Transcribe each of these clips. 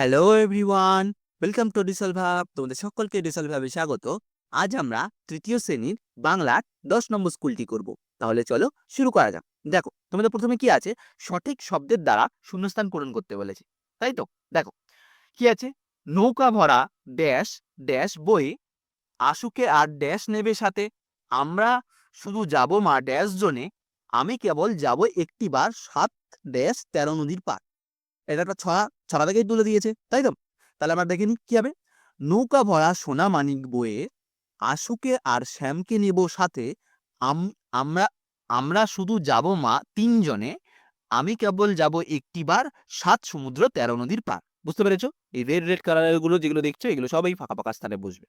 Hello everyone welcome to ডিসল ভাব তোমাদের সকলকে ডিসল ভাবে স্বাগত। আজ আমরা তৃতীয় শ্রেণির বাংলার দশ নম্বর স্কুলটি করব। তাহলে চলো শুরু করা যাক। দেখো, তোমাদের প্রথমে কি আছে? সঠিক শব্দের দ্বারা শূন্যস্থান পূরণ করতে বলেছে। তাই তো? দেখো, কি আছে? নৌকা ভরা ড্যাশ ড্যাশ বই আশুকে আর ড্যাশ নেবে সাথে। আমরা শুধু যাব মা ড্যাশ জোনে, আমি কেবল যাব একটি বার সাত ড্যাশ তেরো নদীর পার এটা একটা ছড়া ছড়া থেকেই তুলে দিয়েছে, তাই তো? তাহলে আমরা দেখে নিই কি হবে? নৌকা ভরা সোনা মানিক বয়ে আশুকে আর শ্যামকে নেব সাথে। আম- আমরা আমরা শুধু যাব মা তিনজনে, আমি কেবল যাব একটিবার সাত সমুদ্র তেরো নদীর পার বুঝতে পেরেছ? এই রেড রেড কালারেরগুলো যেগুলো দেখছ, এগুলো সবাই ফাঁকা ফাঁকা স্থানে বসবে।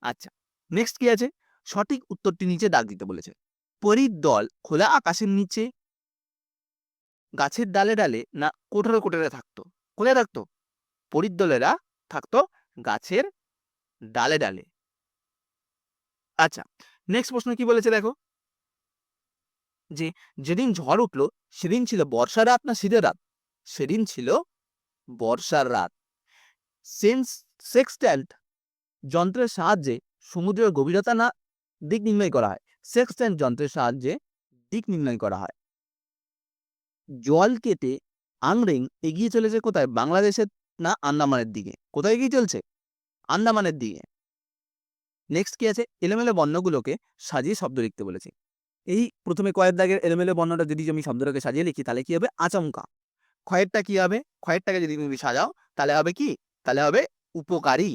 আচ্ছা নেক্সট কি আছে? সঠিক উত্তরটি নিচে দাগ দিতে বলেছে। পরীর দল খোলা আকাশের নিচে গাছের ডালে ডালে না কোঠরে কোঠরে থাকতো। কোথায় থাকতো? পরিদলেরা থাকতো গাছের ডালে ডালে। আচ্ছা নেক্সট প্রশ্ন কি বলেছে দেখো? যে যেদিন ঝড় উঠল, সেদিন ছিল বর্ষার রাত না শীতের রাত? সেদিন ছিল বর্ষার রাত। সেন্স সেক্সট্যান্ট যন্ত্রের সাহায্যে সমুদ্রের গভীরতা না দিক নির্ণয় করা হয়। সেক্সট্যান্ট যন্ত্রের সাহায্যে দিক নির্ণয় করা হয়। জল কেটে আংরেং এগিয়ে চলেছে কোথায়? বাংলাদেশের না আন্দামানের দিকে। কোথায় এগিয়ে চলছে? আন্দামানের দিকে। নেক্সট কি আছে? এলোমেলো বর্ণগুলোকে সাজিয়ে শব্দ লিখতে বলেছি। এই প্রথমে কয়ের দাগের এলোমেলো বর্ণটা যদি আমি শব্দটাকে সাজিয়ে লিখি, তাহলে কি হবে? আচমকা। ক্ষয়েরটা কি হবে? ক্ষয়েরটাকে যদি তুমি সাজাও, তাহলে হবে কি? তাহলে হবে উপকারী।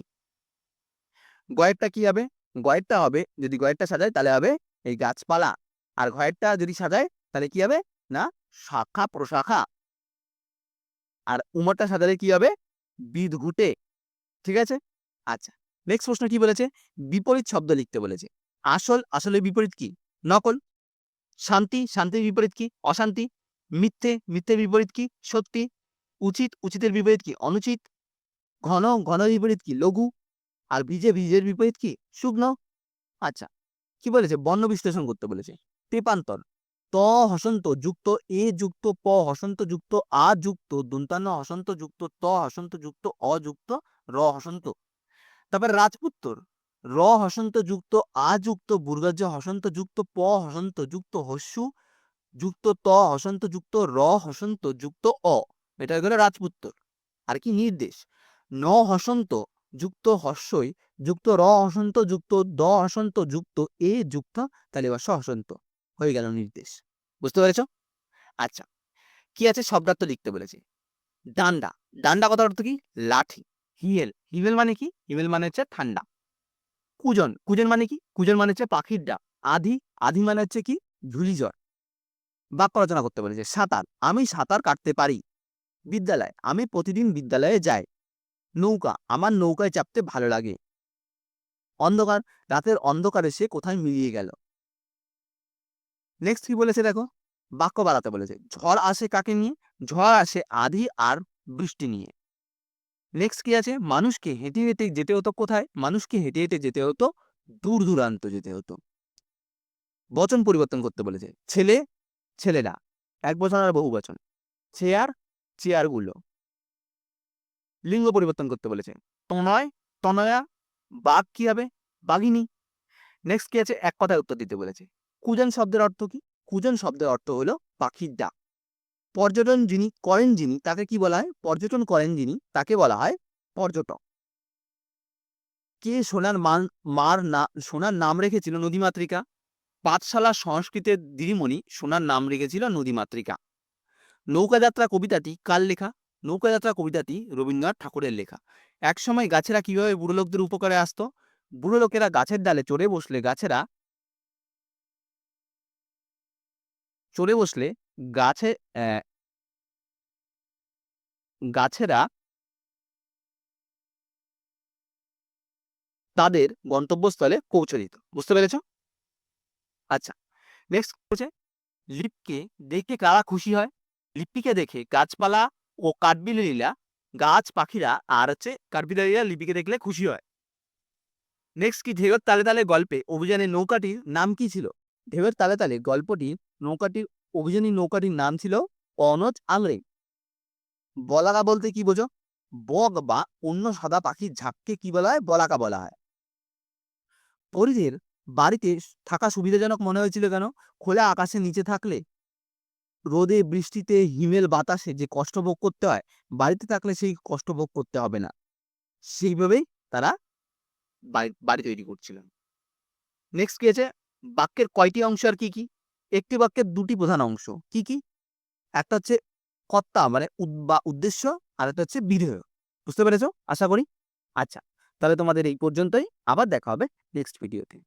গয়েরটা কি হবে? গয়েরটা হবে, যদি গয়েরটা সাজায়, তাহলে হবে এই গাছপালা। আর ঘয়েরটা যদি সাজায়, তাহলে কি হবে? না শাখা প্রশাখা। আর উমরটা সাজালে কি হবে? বিদ ঘুটে। ঠিক আছে? আচ্ছা নেক্সট প্রশ্ন কি বলেছে? বিপরীত শব্দ লিখতে বলেছে। আসল, আসলে বিপরীত কি? নকল। শান্তি, শান্তির বিপরীত কি? অশান্তি। মিথ্যে মিথ্যের বিপরীত কি? সত্যি। উচিত, উচিতের বিপরীত কি? অনুচিত। ঘন ঘন বিপরীত কি? লঘু। আর ভিজে ভিজের বিপরীত কি? শুকনো। আচ্ছা কি বলেছে? বর্ণ বিশ্লেষণ করতে বলেছে। তেপান্তর। ত হসন্ত যুক্ত এ যুক্ত প হসন্ত যুক্ত আ যুক্ত দন্তান্ন হসন্ত যুক্ত ত হসন্ত যুক্ত অ যুক্ত র হসন্ত তারপর রাজপুত্তর র হসন্ত যুক্ত আ যুক্ত বুর্গজ হসন্ত যুক্ত প হসন্ত যুক্ত হস্যু যুক্ত ত হসন্ত যুক্ত র হসন্ত যুক্ত অ এটা হলো রাজপুত্তর আর কি নির্দেশ ন হসন্ত যুক্ত হস্যই যুক্ত র হসন্ত যুক্ত দ হসন্ত যুক্ত এ যুক্ত তাহলে এবার স হসন্ত হয়ে গেল নির্দেশ। বুঝতে পেরেছ? আচ্ছা কি আছে শব্দার্থ লিখতে বলেছে? ডান্ডা। ডান্ডা কথার অর্থ কি? লাঠি। হিয়েল। হিমেল মানে কি? হিমেল মানে হচ্ছে ঠান্ডা। কুজন। কুজন মানে কি? কুজন মানে হচ্ছে পাখির ডা আধি। আধি মানে হচ্ছে কি? ঝুলিঝড় বাক্য রচনা করতে বলেছে, সাঁতার। আমি সাঁতার কাটতে পারি। বিদ্যালয়। আমি প্রতিদিন বিদ্যালয়ে যাই। নৌকা। আমার নৌকায় চাপতে ভালো লাগে। অন্ধকার। রাতের অন্ধকারে সে কোথায় মিলিয়ে গেল? নেক্সট কি বলেছে দেখো? বাক্য বাড়াতে বলেছে। ঝড় আসে কাকে নিয়ে? ঝড় আসে আধি আর বৃষ্টি নিয়ে। নেক্সট কি আছে? মানুষকে হেঁটে হেঁটে যেতে হতো কোথায়? মানুষকে হেঁটে হেঁটে যেতে হতো, দূর দূরান্ত যেতে হতো। বচন পরিবর্তন করতে বলেছে। ছেলে, ছেলেরা। এক বচন আর বহু বচন। চেয়ার, চেয়ারগুলো। লিঙ্গ পরিবর্তন করতে বলেছে। তনয়, তনয়া, বাঘ কি হবে? বাঘিনী। নেক্সট কি আছে? এক কথায় উত্তর দিতে বলেছে। কুজন শব্দের অর্থ কি? কুজন শব্দের অর্থ হলো পাখির ডাক। পর্যটন যিনি করেন যিনি, তাকে কি বলা হয়? পর্যটন করেন যিনি, তাকে বলা হয় পর্যটক। কে সোনার মান, মার না, সোনার নাম রেখেছিল নদীমাতৃকা? পাঠশালা সংস্কৃতের দিদিমণি সোনার নাম রেখেছিল নদীমাতৃকা। নৌকাযাত্রা কবিতাটি কার লেখা? নৌকাযাত্রা কবিতাটি রবীন্দ্রনাথ ঠাকুরের লেখা। একসময় গাছেরা কীভাবে বুড়ো লোকদের উপকারে আসতো? বুড়ো লোকেরা গাছের ডালে চড়ে বসলে গাছেরা চড়ে বসলে গাছে গাছেরা তাদের গন্তব্যস্থলে পৌঁছে দিত। বুঝতে পেরেছ? আচ্ছা নেক্সট হচ্ছে লিপকে দেখে কারা খুশি হয়? লিপিকে দেখে গাছপালা ও কাঠবিড়ালিরা, গাছ পাখিরা আর হচ্ছে কাঠবিড়ালিরা লিপিকে দেখলে খুশি হয়। নেক্সট কি ঢেউয়ের তালে তালে গল্পে অভিযানের নৌকাটির নাম কি ছিল? ঢেউয়ের তালে তালে গল্পটি নৌকাটির, অভিযানী নৌকাটির নাম ছিল অনজ আংরে বলাকা বলতে কি বোঝো? বক বা অন্য সাদা পাখির ঝাঁককে কি বলা হয়? বলাকা বলা হয়। পরিদের বাড়িতে থাকা সুবিধাজনক মনে হয়েছিল কেন? খোলা আকাশের নিচে থাকলে, রোদে, বৃষ্টিতে, হিমেল, বাতাসে যে কষ্ট ভোগ করতে হয়, বাড়িতে থাকলে সেই কষ্ট ভোগ করতে হবে না। সেইভাবেই তারা বাড়ি তৈরি করছিলেন। নেক্সট কি আছে? বাক্যের কয়টি অংশ আর কি কি? একটি বাক্যের দুটি প্রধান অংশ। কি কি? একটা হচ্ছে কর্তা মানে বা উদ্দেশ্য, আর একটা হচ্ছে বিধেয়। বুঝতে পেরেছ? আশা করি? আচ্ছা তাহলে তোমাদের এই পর্যন্তই। আবার দেখা হবে নেক্সট ভিডিওতে